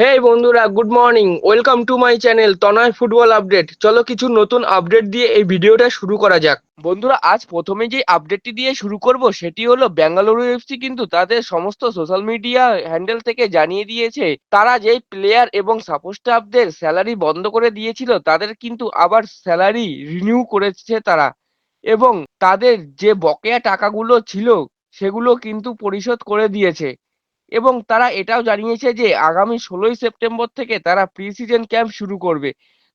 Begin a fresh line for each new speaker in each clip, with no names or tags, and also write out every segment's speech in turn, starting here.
হেই বন্ধুরা good morning welcome to my channel Tanay football update চলো কিছু নতুন আপডেট দিয়ে এই ভিডিওটা শুরু করা যাক। বন্ধুরা, আজ প্রথমে যে আপডেটটি দিয়ে শুরু করব, সেটি হলো বেঙ্গালুরু এফসি কিন্তু তাদের সমস্ত সোশ্যাল মিডিয়া হ্যান্ডেল থেকে জানিয়ে দিয়েছে, তারা যেই প্লেয়ার এবং সাপোর্ট স্টাফদের স্যালারি বন্ধ করে দিয়েছিল, তাদের কিন্তু আবার স্যালারি রিনিউ করেছে তারা। এবং তাদের যে বকেয়া টাকাগুলো ছিল, সেগুলো কিন্তু পরিশোধ করে দিয়েছে। এবং তারা এটাও জানিয়েছে যে আগামী ষোলোই সেপ্টেম্বর থেকে তারা প্রি সিজন ক্যাম্প শুরু করবে।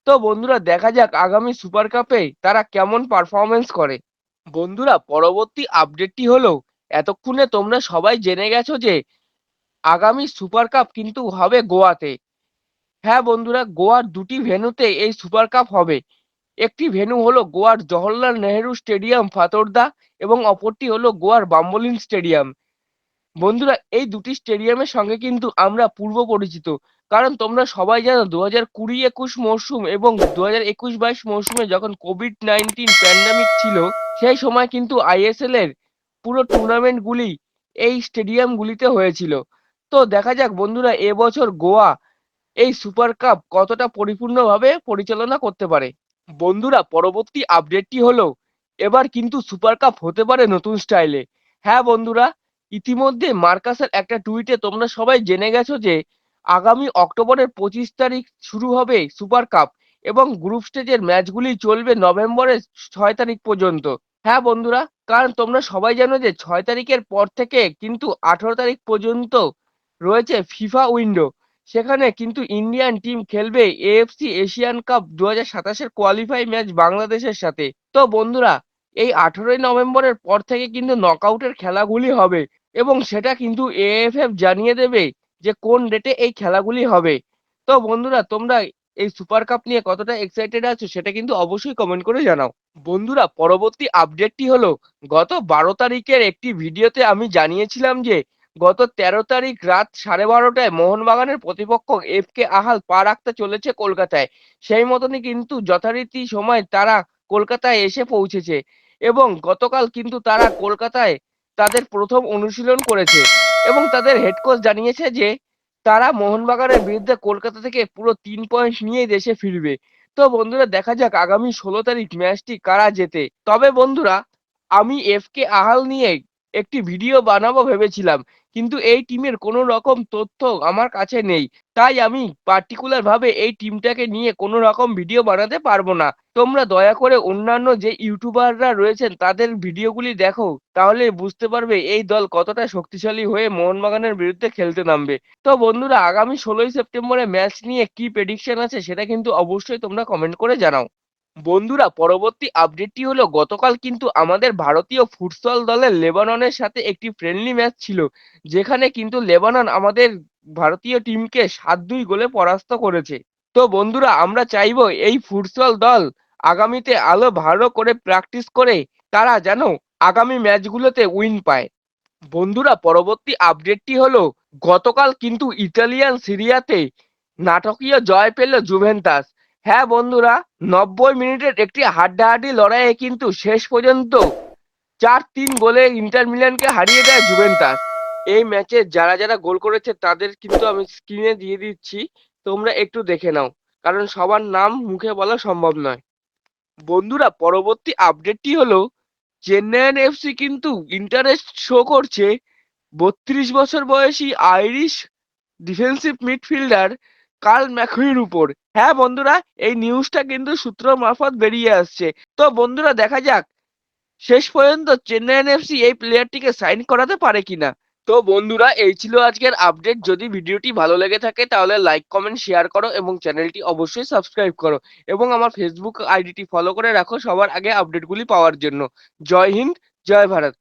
তো বন্ধুরা, দেখা যাক আগামী সুপার কাপে তারা কেমন পারফরমেন্স করে। বন্ধুরা, পরবর্তী আপডেটটি হলো, এতক্ষণে তোমরা সবাই জেনে গেছো যে আগামী সুপার কাপ কিন্তু হবে গোয়াতে। হ্যাঁ বন্ধুরা, গোয়ার দুটি ভেন্যুতে এই সুপার কাপ হবে। একটি ভেন্যু হলো গোয়ার জওহরলাল নেহেরু স্টেডিয়াম, ফাতোরদা, এবং অপরটি হলো গোয়ার বাম্বলিন স্টেডিয়াম। বন্ধুরা, এই দুটি স্টেডিয়ামের সঙ্গে কিন্তু আমরা পূর্ব পরিচিত। কারণ তোমরা সবাই জানো দু হাজার কুড়ি একুশ মরশুম এবং দু হাজার একুশ বাইশ মরশুমে যখন কোভিড নাইন্টিন প্যান্ডামিক ছিল, সেই সময় কিন্তু আইএসএল এর পুরো টুর্নামেন্টগুলি এই স্টেডিয়ামগুলিতে হয়েছিল। তো দেখা যাক বন্ধুরা, এবছর গোয়া এই সুপার কাপ কতটা পরিপূর্ণভাবে পরিচালনা করতে পারে। বন্ধুরা, পরবর্তী আপডেটটি হলো, এবার কিন্তু সুপার কাপ হতে পারে নতুন স্টাইলে হ্যাঁ বন্ধুরা ইতিমধ্যে মার্কাসের একটা টুইটে তোমরা সবাই জেনে গেছো যে আগামী অক্টোবরের পঁচিশ তারিখ শুরু হবে সুপার কাপ এবং গ্রুপ স্টেজের ম্যাচগুলি চলবে নভেম্বরের ছয় তারিখ পর্যন্ত। হ্যাঁ বন্ধুরা, কারণ তোমরা সবাই জানো যে ছয় তারিখের পর থেকে কিন্তু আঠারো তারিখ পর্যন্ত রয়েছে ফিফা উইন্ডো। সেখানে কিন্তু ইন্ডিয়ান টিম খেলবে এএফসি এশিয়ান কাপ দু হাজার সাতাশের কোয়ালিফাই ম্যাচ বাংলাদেশের সাথে। তো বন্ধুরা এই আঠেরোই নভেম্বরের পর থেকে কিন্তু নকআউটের খেলাগুলি হবে এবং সেটা কিন্তু এএফএফ জানিয়ে দেবে যে কোন ডেটে এই খেলাগুলি হবে। তো বন্ধুরা, তোমরা এই সুপার কাপ নিয়ে কতটা এক্সাইটেড আছো সেটা কিন্তু অবশ্যই কমেন্ট করে জানাও। বন্ধুরা, পরবর্তী আপডেটটি হলো, গত বারো তারিখের একটি ভিডিওতে আমি জানিয়েছিলাম যে, গত তেরো তারিখ রাত সাড়ে বারোটায় মোহনবাগানের প্রতিপক্ষ এফ কে আহাল পা রাখতে চলেছে কলকাতায়। সেই মতনই কিন্তু যথারীতি সময় তারা কলকাতায় এসে পৌঁছেছে। এবং গতকাল কিন্তু তারা কলকাতায় তাদের প্রথম অনুশীলন করেছে এবং তাদের হেড কোচ জানিয়েছে যে তারা মোহনবাগানের বিরুদ্ধে কলকাতা থেকে পুরো তিন পয়েন্ট নিয়ে দেশে ফিরবে। তো বন্ধুরা, দেখা যাক আগামী ষোলো তারিখ ম্যাচটি কারা জেতে। তবে বন্ধুরা, আমি এফ কে আহাল নিয়ে একটি ভিডিও বানাবো ভেবেছিলাম, কিন্তু এই টিমের কোনো রকম তথ্য আমার কাছে নেই। তাই আমি পার্টিকুলার ভাবে এই টিমটাকে নিয়ে কোনো রকম ভিডিও বানাতে পারব না। তোমরা দয়া করে অন্যান্য যে ইউটিউবাররা রয়েছেন, তাদের ভিডিওগুলি দেখো। তাহলে বুঝতে পারবে এই দল কতটা শক্তিশালী হয়ে মোহনবাগানের বিরুদ্ধে খেলতে নামবে। তো বন্ধুরা, আগামী ষোলোই সেপ্টেম্বরে ম্যাচ নিয়ে কি প্রেডিকশন আছে সেটা কিন্তু অবশ্যই তোমরা কমেন্ট করে জানাও। বন্ধুরা, পরবর্তী আপডেটটি হলো, গতকাল কিন্তু আমাদের ভারতীয় ফুটসল দলের লেবাননের সাথে একটি ফ্রেন্ডলি ম্যাচ ছিল, যেখানে কিন্তু লেবানন আমাদের ভারতীয় টিমকে সাত দুই গোলে পরাস্ত করেছে। তো বন্ধুরা, আমরা চাইব এই ফুটসল দল আগামীতে আলো ভালো করে প্র্যাকটিস করে তারা যেন আগামী ম্যাচগুলোতে উইন পায়। বন্ধুরা, পরবর্তী আপডেটটি হলো, গতকাল কিন্তু ইতালিয়ান সিরিয়াতে নাটকীয় জয় পেল জুভেন্টাস। হ্যাঁ বন্ধুরা, নব্বই মিনিটের একটি হাড্ডাহাড্ডি লড়াইয়ে কিন্তু শেষ পর্যন্ত চার তিন গোলে ইন্টার মিলানকে হারিয়ে দেয় জুভেন্টাস। এই ম্যাচে যারা যারা গোল করেছে তাদের কিন্তু আমি স্ক্রিনে দিয়ে দিচ্ছি, তোমরা একটু দেখে নাও, কারণ সবার নাম মুখে বলা সম্ভব নয়। বন্ধুরা, পরবর্তী আপডেটটি হলো চেন্নাইয়ান এফসি কিন্তু ইন্টারেস্ট শো করছে, বত্রিশ বছর বয়সী আইরিশ ডিফেন্সিভ মিডফিল্ডার কার্ল ম্যাকুইর উপর। হ্যাঁ বন্ধুরা, এই নিউজটা কিন্তু সূত্র মারফত বেরিয়ে আসছে। তো বন্ধুরা, দেখা যাক, শেষ পর্যন্ত চেন্নাইয়ান এফসি এই প্লেয়ারটিকে সাইন করাতে পারে কিনা? তো বন্ধুরা, এই ছিল আজকের আপডেট যদি ভিডিওটি ভালো লেগে থাকে, তাহলে লাইক কমেন্ট শেয়ার করো এবং চ্যানেলটি অবশ্যই সাবস্ক্রাইব করো। এবং আমার ফেসবুক আইডিটি ফলো করে রাখো সবার আগে আপডেটগুলি পাওয়ার জন্য। জয় হিন্দ, জয় ভারত।